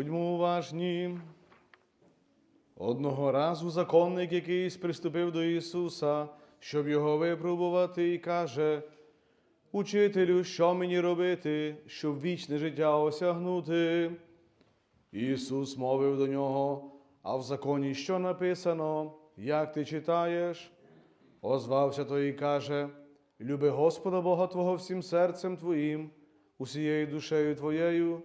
Будьмо уважні. Одного разу законник якийсь приступив до Ісуса, щоб його випробувати, і каже: Учителю, що мені робити, щоб вічне життя осягнути? Ісус мовив до нього, а в законі що написано, як ти читаєш? Озвався той і каже: Люби Господа Бога Твого всім серцем Твоїм, усією душею Твоєю,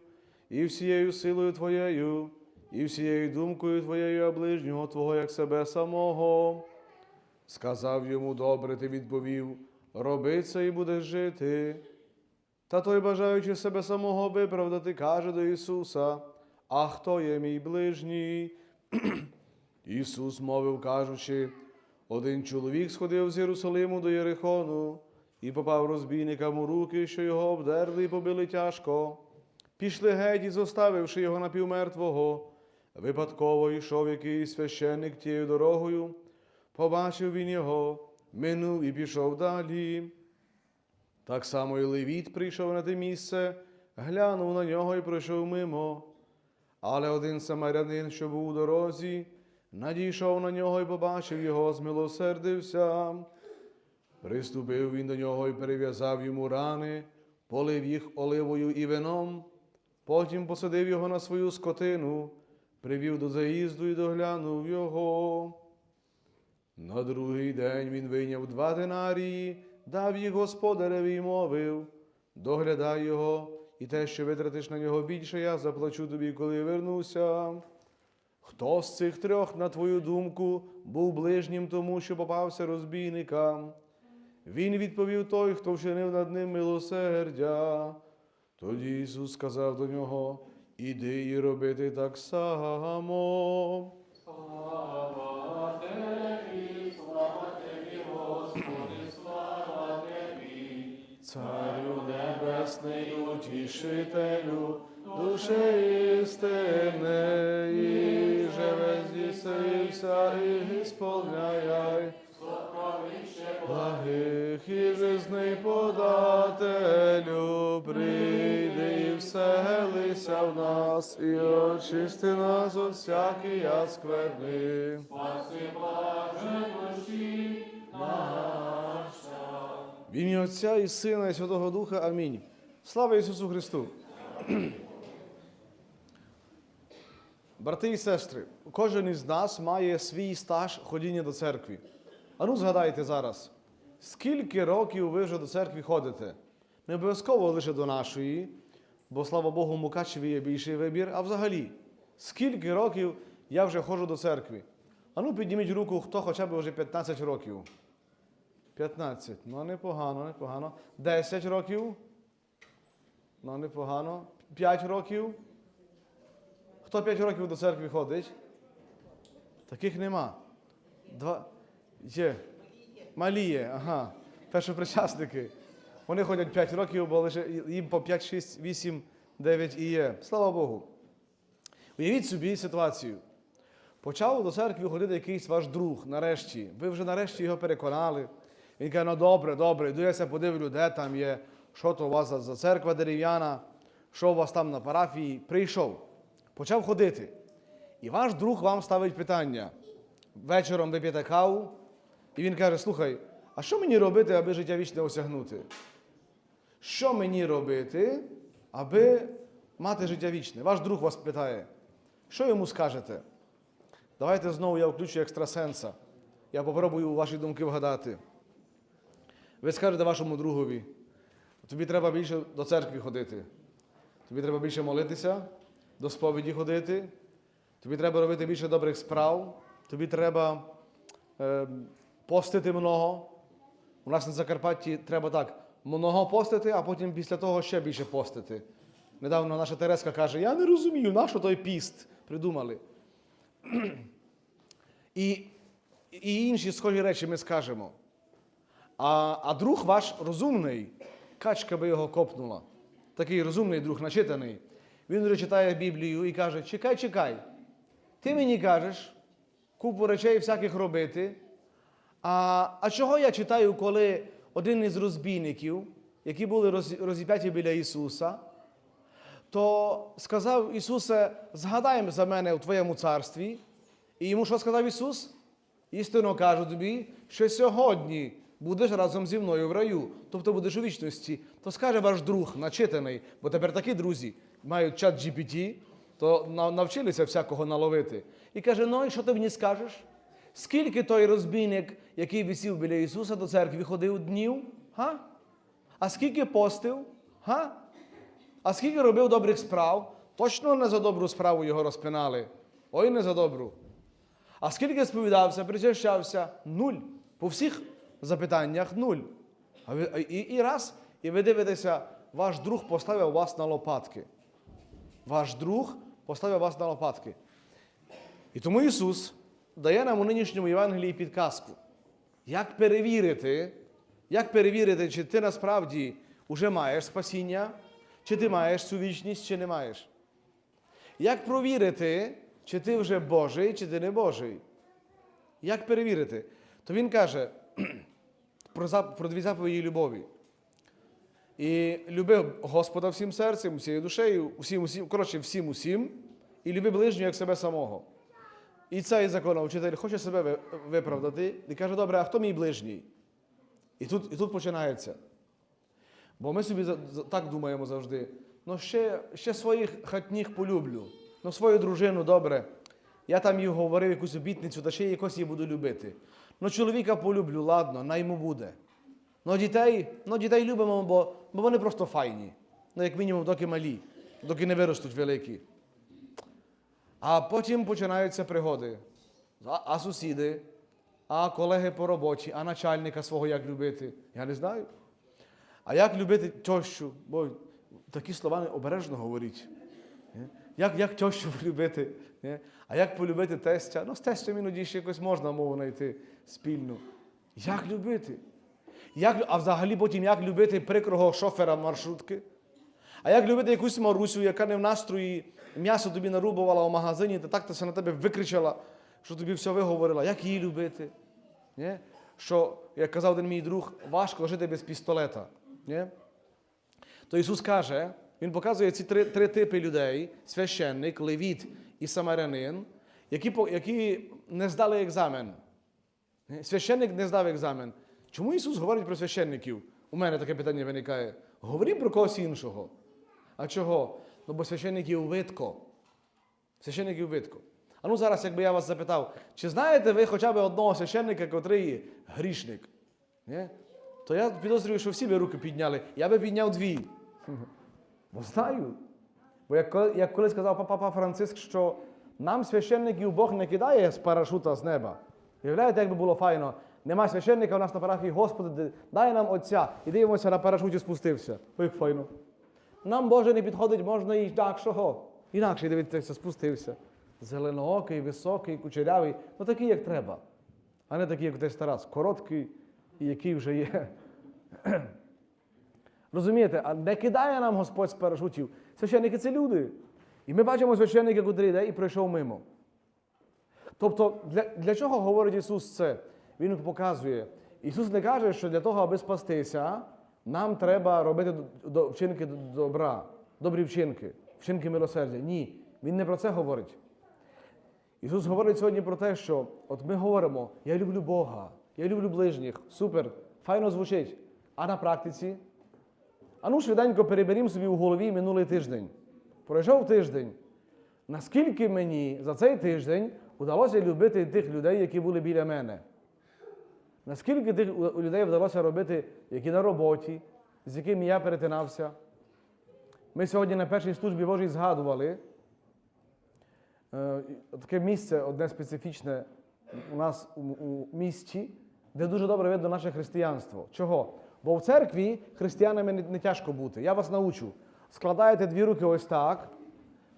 і всією силою Твоєю, і всією думкою Твоєю, а ближнього Твого, як себе самого. Сказав йому, добре, ти відповів, роби це і будеш жити. Та той, бажаючи себе самого виправдати, каже до Ісуса: А хто є мій ближній? Ісус мовив, кажучи, один чоловік сходив з Єрусалиму до Єрихону і попав розбійникам у руки, що його обдерли і побили тяжко. Пішли геть і зоставивши його напівмертвого. Випадково йшов якийсь священник тією дорогою, побачив він його, минув і пішов далі. Так само і Левіт прийшов на те місце, глянув на нього і пройшов мимо. Але один самарянин, що був у дорозі, надійшов на нього і побачив його, змилосердився. Приступив він до нього і перев'язав йому рани, полив їх оливою і вином, потім посадив його на свою скотину, привів до заїзду і доглянув його. На другий день він вийняв два динарії, дав їх господареві і мовив, доглядай його, і те, що витратиш на нього більше, я заплачу тобі, коли вернуся. Хто з цих трьох, на твою думку, був ближнім тому, що попався розбійникам? Він відповів той, хто вчинив над ним милосердя. Тоді Ісус сказав до нього: Іди і робити так само. Слава Тебі, слава Тебі, Господи, слава Тебі. Царю небесний, утішителю, душе істини, нас, і очисти нас от всякої скверни. Спаси блаже душі наша. В ім'я Отця і Сина, і Святого Духа. Амінь. Слава Ісусу Христу! Брати і сестри, кожен із нас має свій стаж ходіння до церкви. А ну згадайте зараз, скільки років ви вже до церкви ходите? Не обов'язково лише до нашої, бо слава Богу, Мукачеві є більший вибір, а взагалі, скільки років я вже ходжу до церкви? А ну підніміть руку, хто хоча б вже 15 років. 15. Ну, непогано, непогано. 10 років. Ну, непогано. 5 років. Хто 5 років до церкви ходить? Таких нема. Два. Є. Малі є, ага. Першопричасники. Вони ходять 5 років, бо лише їм по 5, 6, 8, 9 і є. Слава Богу. Уявіть собі ситуацію. Почав до церкви ходити якийсь ваш друг, нарешті. Ви вже нарешті його переконали. Він каже, ну добре, добре, йду я подивлю, де там є, що то у вас за церква дерев'яна, що у вас там на парафії. Прийшов, почав ходити. І ваш друг вам ставить питання. Вечором ви п'єте каву, і він каже: слухай, а що мені робити, аби життя вічне осягнути? Що мені робити, аби мати життя вічне? Ваш друг вас питає, що йому скажете? Давайте знову я включу екстрасенса. Я попробую ваші думки вгадати. Ви скажете вашому другові, тобі треба більше до церкви ходити, тобі треба більше молитися, до сповіді ходити, тобі треба робити більше добрих справ, тобі треба е, постити много. У нас на Закарпатті треба так, много постити, а потім після того ще більше постити. Недавно наша Тереска каже, я не розумію, на що той піст придумали. І, і інші схожі речі ми скажемо. А, а друг ваш розумний, качка би його копнула. Такий розумний друг, начитаний. Він вже читає Біблію і каже: чекай, чекай, ти мені кажеш купу речей всяких робити. А, а чого я читаю, коли один із розбійників, які були розіп'яті біля Ісуса, то сказав Ісусе, згадай за мене у Твоєму царстві. І йому що сказав Ісус? Істинно кажу тобі, що сьогодні будеш разом зі мною в раю, тобто будеш у вічності. То скаже ваш друг, начитаний, бо тепер такі друзі мають чат GPT, то навчилися всякого наловити. І каже: ну і що ти мені скажеш? Скільки той розбійник, який висів біля Ісуса до церкви, ходив днів? Га? А скільки постив? Га? А скільки робив добрих справ? Точно не за добру справу його розпинали. Ой, не за добру. А скільки сповідався, причащався? Нуль. По всіх запитаннях нуль. І, і раз, і ви дивитеся, ваш друг поставив вас на лопатки. Ваш друг поставив вас на лопатки. І тому Ісус дає нам у нинішньому Євангелії підказку. Як перевірити, як перевірити, чи ти насправді вже маєш спасіння, чи ти маєш цю вічність, чи не маєш. Як провірити, чи ти вже Божий, чи ти не Божий? Як перевірити? То він каже про, зап- про дві заповіді любові. І люби Господа всім серцем, всією душею, всім, усім, коротше, всім усім, і люби ближнього як себе самого. І цей законовчитель хоче себе виправдати і каже, добре, а хто мій ближній? І тут, і тут починається. Бо ми собі так думаємо завжди. Ну, ще, ще своїх хатніх полюблю. Ну, свою дружину добре. Я там їй говорив якусь обітницю, та ще якось її буду любити. Ну, чоловіка полюблю, ладно, най йому буде. Ну, дітей, ну, дітей любимо, бо, бо вони просто файні. Ну, як мінімум, доки малі, доки не виростуть великі. А потім починаються пригоди. А, сусіди, а колеги по роботі, а начальника свого як любити. Я не знаю. А як любити тещу? Бо такі слова не обережно говоріть. Як, як тещу полюбити? А як полюбити тестя? Ну, з тестем іноді ще якось можна мову знайти спільну. Як любити? Як, а взагалі потім як любити прикрого шофера маршрутки? А як любити якусь Марусю, яка не в настрої м'ясо тобі нарубувала у магазині, та так та на тебе викричала, що тобі все виговорила. Як її любити? Ні? Що, як казав один мій друг, важко жити без пістолета. Ні? То Ісус каже, Він показує ці три, три типи людей: священник, левіт і самарянин, які, які не здали екзамен. Священник не здав екзамен. Чому Ісус говорить про священників? У мене таке питання виникає. Говори про когось іншого. А чого? Ну, бо священників видко. Священників видко. А ну зараз, якби я вас запитав, чи знаєте ви хоча б одного священника, котрий грішник? Ні? То я підозрюю, що всі би руки підняли. Я би підняв дві. Бо знаю. Бо як, як колись сказав папа Франциск, що нам священників Бог не кидає з парашута з неба. Уявляєте, як би було файно? Нема священника у нас на парафії, Господи, дай нам отця. І дивимося, на парашуті спустився. Ой, файно. Нам Боже не підходить, можна і інакшого. Інакше дивіться, спустився. Зеленоокий, високий, кучерявий, ну такий, як треба. А не такий, як десь Тарас, короткий і який вже є. Розумієте, а не кидає нам Господь з парашутів. Священники це люди. І ми бачимо священника, котрий йде і пройшов мимо. Тобто, для, для чого говорить Ісус це? Він показує. Ісус не каже, що для того, аби спастися, нам треба робити вчинки до- добра, добрі вчинки, вчинки милосердя. Ні, Він не про це говорить. Ісус говорить сьогодні про те, що от ми говоримо, я люблю Бога, я люблю ближніх, супер, файно звучить. А на практиці? А ну швиденько переберімо собі у голові минулий тиждень. Пройшов тиждень. Наскільки мені за цей тиждень вдалося любити тих людей, які були біля мене? Наскільки тих у- людей вдалося робити, які на роботі, з якими я перетинався? Ми сьогодні на першій службі Божій згадували е, таке місце, одне специфічне у нас у, місті, де дуже добре видно наше християнство. Чого? Бо в церкві християнами не, тяжко бути. Я вас научу. Складаєте дві руки ось так,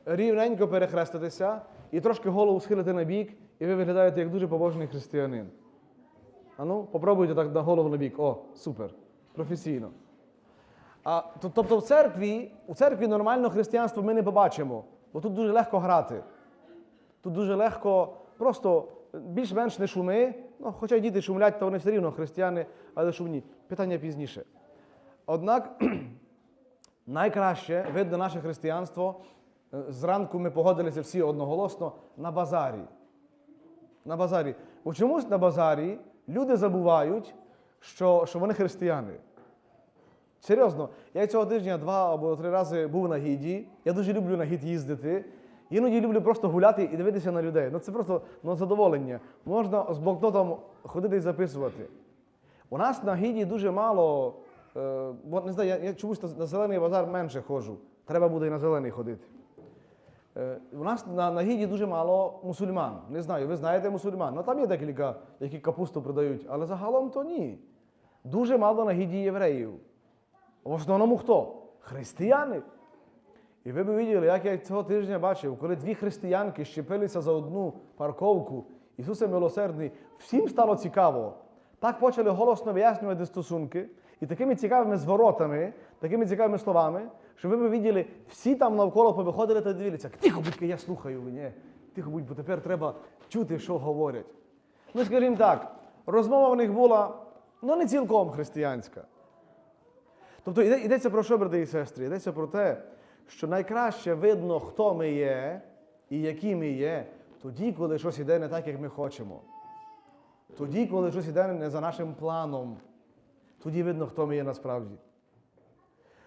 рівненько перехреститеся і трошки голову схилите на бік, і ви виглядаєте як дуже побожний християнин. А ну, попробуйте так на голову на бік. О, супер. Професійно. А, то- тобто в церкві, у церкві нормально християнство ми не побачимо, бо тут дуже легко грати. Тут дуже легко, просто більш-менш не шуми. Ну, хоча й діти шумлять, то вони все рівно християни, але шумні. Питання пізніше. Однак найкраще видно наше християнство. е, Зранку ми погодилися всі одноголосно на базарі. На базарі. Бо чомусь на базарі люди забувають, що, що вони християни. Серйозно, я цього тижня два або три рази був на гіді. Я дуже люблю на гід їздити. Іноді люблю просто гуляти і дивитися на людей. Ну це просто ну, задоволення. Можна з блокнотом ходити і записувати. У нас на гіді дуже мало. Е, бо не знаю, я, я чомусь на, зелений базар менше ходжу. Треба буде і на зелений ходити. Е, у нас на, на гіді дуже мало мусульман. Не знаю, ви знаєте мусульман. Ну там є декілька, які капусту продають, але загалом то ні. Дуже мало на гіді євреїв. В основному хто? Християни. І ви б виділи, як я цього тижня бачив, коли дві християнки щепилися за одну парковку, Ісусе милосердний, всім стало цікаво. Так почали голосно вияснювати стосунки і такими цікавими зворотами, такими цікавими словами, що ви б виділи, всі там навколо повиходили та дивилися. Тихо, будь я слухаю, ні. Тихо будь, бо тепер треба чути, що говорять. Ну, скажімо так, розмова в них була ну, не цілком християнська. Тобто йдеться про що, брати і сестри? Йдеться про те, що найкраще видно, хто ми є і які ми є, тоді, коли щось йде не так, як ми хочемо. Тоді, коли щось йде не за нашим планом, тоді видно, хто ми є насправді.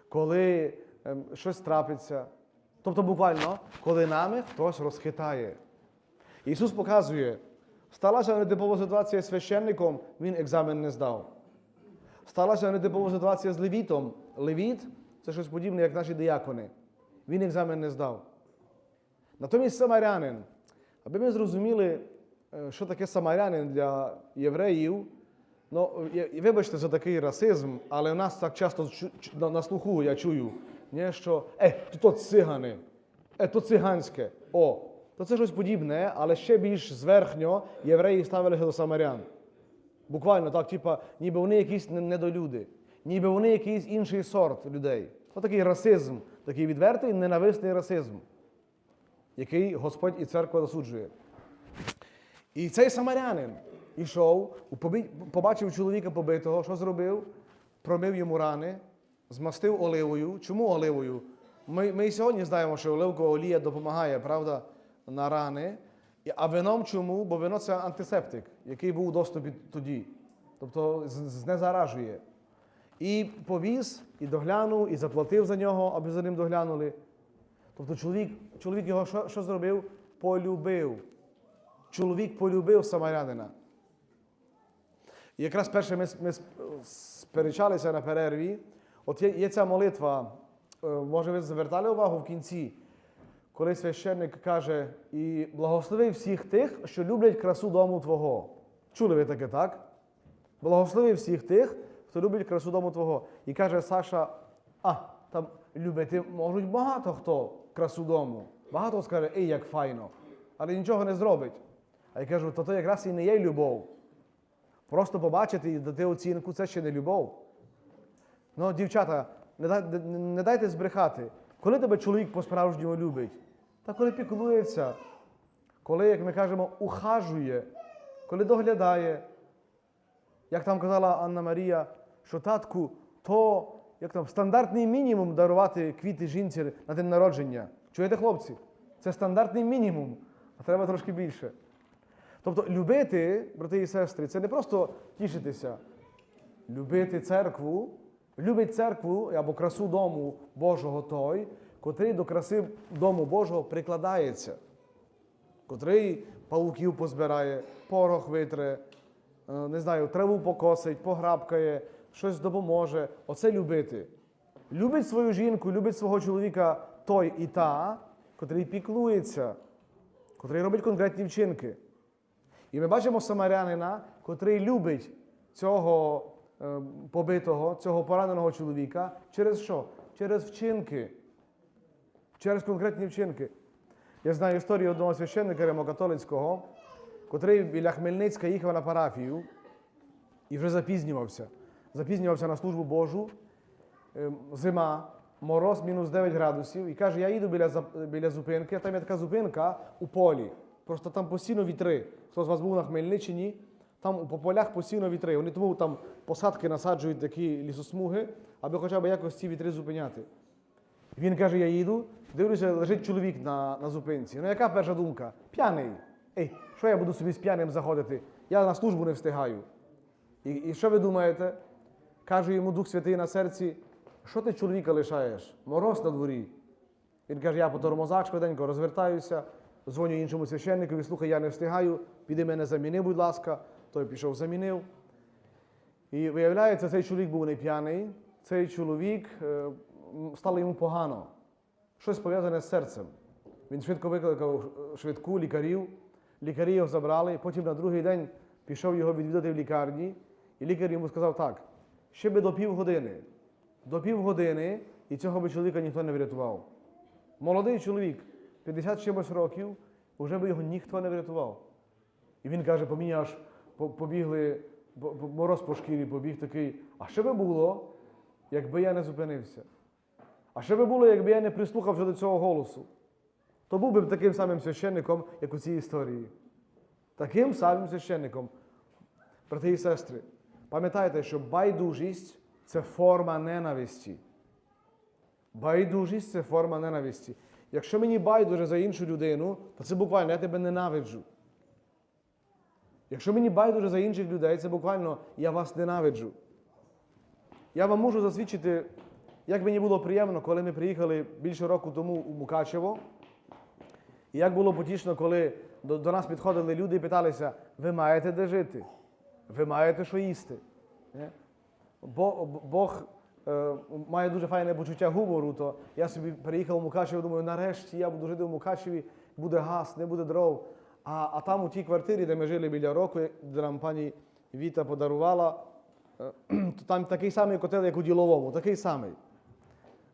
Коли щось трапиться, тобто буквально, коли нами хтось розхитає. Ісус показує, сталася нетипова ситуація з священником, він екзамен не здав. Сталася нетипова ситуація з левітом. Левіт це щось подібне, як наші диякони. Він екзамен не здав. Натомість самарянин. Аби ми зрозуміли, е, що таке самарянин для євреїв, ну, вибачте за такий расизм, але в нас так часто на слуху я чую, не, що е, то, цигани, е, то циганське. О, то це щось подібне, але ще більш зверхньо євреї ставилися до самарян. Буквально так, типа, ніби вони якісь недолюди, ніби вони якийсь інший сорт людей. Отакий расизм, такий відвертий, ненависний расизм, який Господь і церква засуджує. І цей самарянин ішов, побачив чоловіка побитого, що зробив? Промив йому рани, змастив оливою. Чому оливою? Ми, ми і сьогодні знаємо, що оливкова олія допомагає, правда, на рани. А вином чому? Бо вино це антисептик, який був у доступі тоді. Тобто знезаражує. І повіз, і доглянув, і заплатив за нього, аби за ним доглянули. Тобто чоловік, чоловік його що, що зробив? Полюбив. Чоловік полюбив самарянина. І якраз перше ми, ми сперечалися на перерві. От є, є ця молитва, е, може ви звертали увагу в кінці, коли священник каже, і благослови всіх тих, що люблять красу дому Твого. Чули ви таке, так? Благослови всіх тих, хто любить красу дому Твого. І каже Саша, а, там любити можуть багато хто красу дому. Багато скаже, ей, як файно, але нічого не зробить. А я кажу, то то якраз і не є любов. Просто побачити і дати оцінку це ще не любов. Ну, дівчата, не, не- не дайте збрехати. Коли тебе чоловік по-справжньому любить? Та коли піклується, коли, як ми кажемо, ухажує, коли доглядає. Як там казала Анна Марія, що татку, то як там, стандартний мінімум дарувати квіти жінці на день народження. Чуєте, хлопці? Це стандартний мінімум, а треба трошки більше. Тобто любити, брати і сестри, це не просто тішитися. Любити церкву, любить церкву або красу дому Божого той, котрий до краси дому Божого прикладається, котрий павуків позбирає, порох витре, е, не знаю, траву покосить, пограбкає, щось допоможе. Оце любити. Любить свою жінку, любить свого чоловіка той і та, котрий піклується, котрий робить конкретні вчинки. І ми бачимо самарянина, котрий любить цього побитого, цього пораненого чоловіка через що? Через вчинки. Через конкретні вчинки. Я знаю історію одного священника римокатолицького, котрий біля Хмельницька їхав на парафію і вже запізнювався. Запізнювався на службу Божу. Е, Зима, мороз мінус 9 градусів. І каже, я їду біля, біля зупинки, а там є така зупинка у полі. Просто там постійно вітри. Хто з вас був на Хмельниччині, там по полях постійно вітри. Вони тому там посадки насаджують такі лісосмуги, аби хоча б якось ці вітри зупиняти. Він каже: я їду, дивлюся, лежить чоловік на, на зупинці. Ну, яка перша думка? П'яний. Ей, що я буду собі з п'яним заходити? Я на службу не встигаю. І, і що ви думаєте? Каже йому Дух Святий на серці, що ти чоловіка лишаєш? Мороз на дворі. Він каже, я по тормозах швиденько розвертаюся, дзвоню іншому священникові, слухай, я не встигаю, піди мене заміни, будь ласка. Той пішов, замінив. І виявляється, цей чоловік був не п'яний, цей чоловік е, стало йому погано. Щось пов'язане з серцем. Він швидко викликав е, швидку лікарів, лікарі його забрали, потім на другий день пішов його відвідати в лікарні, і лікар йому сказав так: ще би до півгодини. До півгодини, і цього би чоловіка ніхто не врятував. Молодий чоловік, 50 чимось років, вже би його ніхто не врятував. І він каже, по мені аж побігли, по- по- мороз по шкірі побіг такий. А що би було, якби я не зупинився? А що би було, якби я не прислухався до цього голосу? То був би таким самим священником, як у цій історії. Таким самим священником. Брати і сестри, пам'ятайте, що байдужість це форма ненависті. Байдужість це форма ненависті. Якщо мені байдуже за іншу людину, то це буквально я тебе ненавиджу. Якщо мені байдуже за інших людей, це буквально я вас ненавиджу. Я вам можу засвідчити, як мені було приємно, коли ми приїхали більше року тому у Мукачево. І як було потішно, коли до, до нас підходили люди і питалися, ви маєте де жити? Ви маєте що їсти? Ні? Бо, Бог е, має дуже файне почуття гумору, то я собі приїхав у Мукачево, думаю, нарешті я буду жити в Мукачеві, буде газ, не буде дров. А, а там у тій квартирі, де ми жили біля року, де нам пані Віта подарувала, е, то там такий самий котел, як у діловому, такий самий.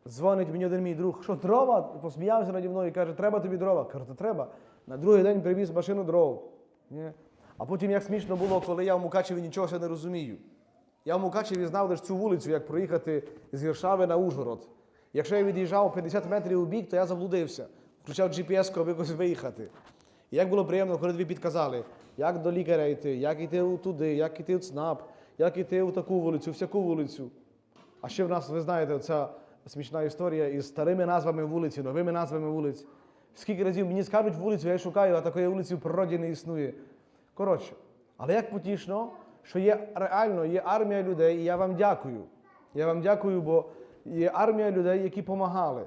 Дзвонить мені один мій друг, що дрова? Посміявся наді мною і каже, треба тобі дрова. Кажу, то треба. На другий день привіз машину дров. Ні? А потім як смішно було, коли я в Мукачеві нічого ще не розумію. Я в Мукачеві знав лише цю вулицю, як проїхати з Гіршави на Ужгород. Якщо я від'їжджав 50 метрів у бік, то я заблудився. Включав GPS, аби якось виїхати. І як було приємно, коли тобі підказали, як до лікаря йти, як йти туди, як йти в ЦНАП, як йти у таку вулицю, всяку вулицю. А ще в нас, ви знаєте, ця смішна історія із старими назвами вулиці, новими назвами вулиць. Скільки разів мені скажуть вулицю, я шукаю, а такої вулиці в природі не існує. Коротше, але як потішно, що є реально є армія людей, і я вам дякую. Я вам дякую, бо є армія людей, які допомагали,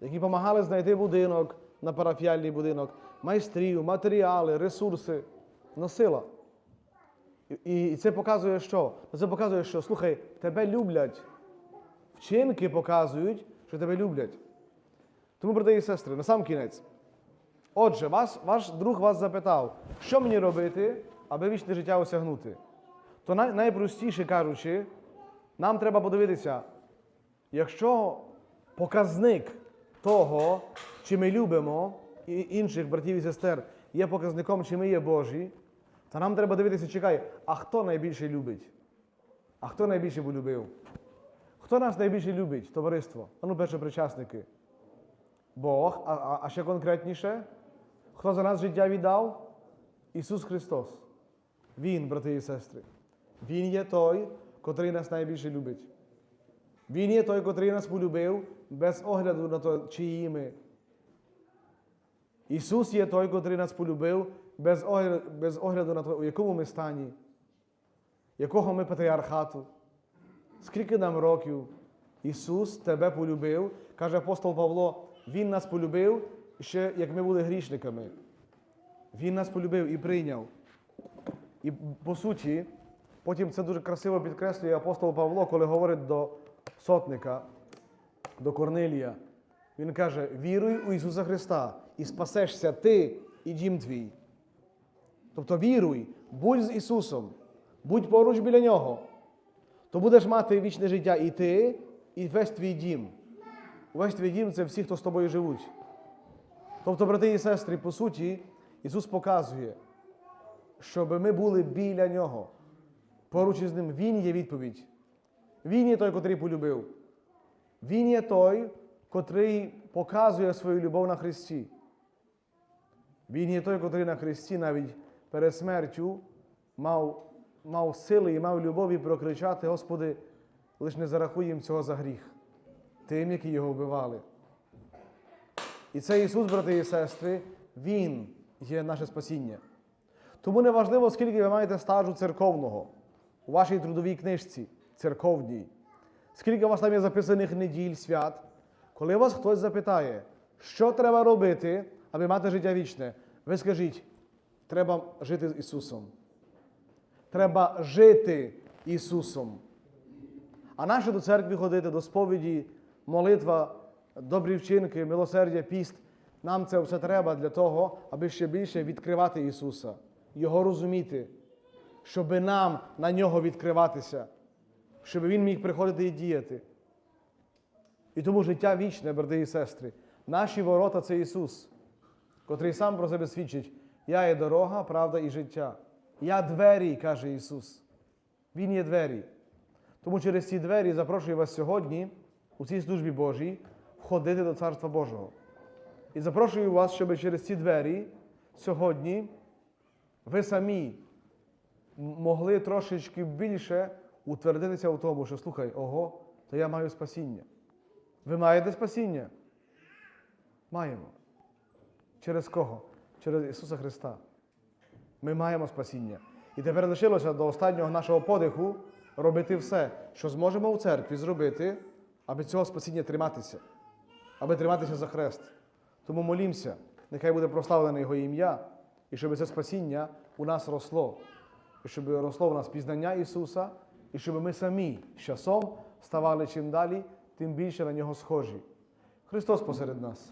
які допомагали знайти будинок на парафіальний будинок, майстрів, матеріали, ресурси, носила. І, і це показує що? Це показує, що слухай, тебе люблять. Вчинки показують, що тебе люблять. Тому, брати і сестри, на сам кінець. Отже, вас, ваш друг вас запитав, що мені робити, аби вічне життя осягнути. То най, найпростіше кажучи, нам треба подивитися, якщо показник того, чи ми любимо інших братів і сестер, є показником, чи ми є Божі, то нам треба дивитися, чекай, а хто найбільше любить? А хто найбільше полюбив? Хто нас найбільше любить, товариство? А ну, першопричасники. Бог, а, а, а ще конкретніше, хто за нас життя віддав? Ісус Христос. Він, брати і сестри. Він є той, котрий нас найбільше любить. Він є той, котрий нас полюбив без огляду на те, чиї ми. Ісус є той, котрий нас полюбив без огляду, без огляду на те, у якому ми стані, якого ми патріархату. Скільки нам років Ісус тебе полюбив, каже апостол Павло, Він нас полюбив ще як ми були грішниками. Він нас полюбив і прийняв. І по суті, потім це дуже красиво підкреслює апостол Павло, коли говорить до сотника, до Корнилія. Він каже: віруй у Ісуса Христа і спасешся ти і дім твій. Тобто віруй, будь з Ісусом, будь поруч біля Нього, то будеш мати вічне життя і ти, і весь твій дім. Весь твій дім це всі, хто з тобою живуть. Тобто, брати і сестри, по суті, Ісус показує, щоб ми були біля Нього. Поруч із Ним Він є відповідь. Він є той, котрий полюбив. Він є той, котрий показує свою любов на Христі. Він є той, котрий на Христі навіть перед смертю мав, мав сили і мав любові прокричати, Господи, лиш не зарахуй їм цього за гріх. тим, які його вбивали. І цей Ісус, брати і сестри, Він є наше спасіння. Тому не важливо, скільки ви маєте стажу церковного у вашій трудовій книжці церковній, скільки у вас там є записаних неділь, свят. Коли вас хтось запитає, що треба робити, аби мати життя вічне, ви скажіть, треба жити з Ісусом. Треба жити Ісусом. А нащо до церкви ходити, до сповіді, молитва, добрі вчинки, милосердя, піст. Нам це все треба для того, аби ще більше відкривати Ісуса, Його розуміти, щоб нам на нього відкриватися, щоб Він міг приходити і діяти. І тому життя вічне, брати і сестри, наші ворота це Ісус, котрий сам про себе свідчить: Я є дорога, правда і життя. Я двері, каже Ісус. Він є двері. Тому через ці двері запрошую вас сьогодні у цій службі Божій входити до Царства Божого. І запрошую вас, щоб через ці двері сьогодні ви самі могли трошечки більше утвердитися у тому, що слухай, ого, то я маю спасіння. Ви маєте спасіння? Маємо. Через кого? Через Ісуса Христа. Ми маємо спасіння. І тепер лишилося до останнього нашого подиху робити все, що зможемо у церкві зробити, аби цього спасіння триматися, аби триматися за хрест. Тому молімося, нехай буде прославлене Його ім'я, і щоб це спасіння у нас росло, і щоб росло в нас пізнання Ісуса, і щоб ми самі з часом ставали чим далі, тим більше на нього схожі. Христос посеред нас.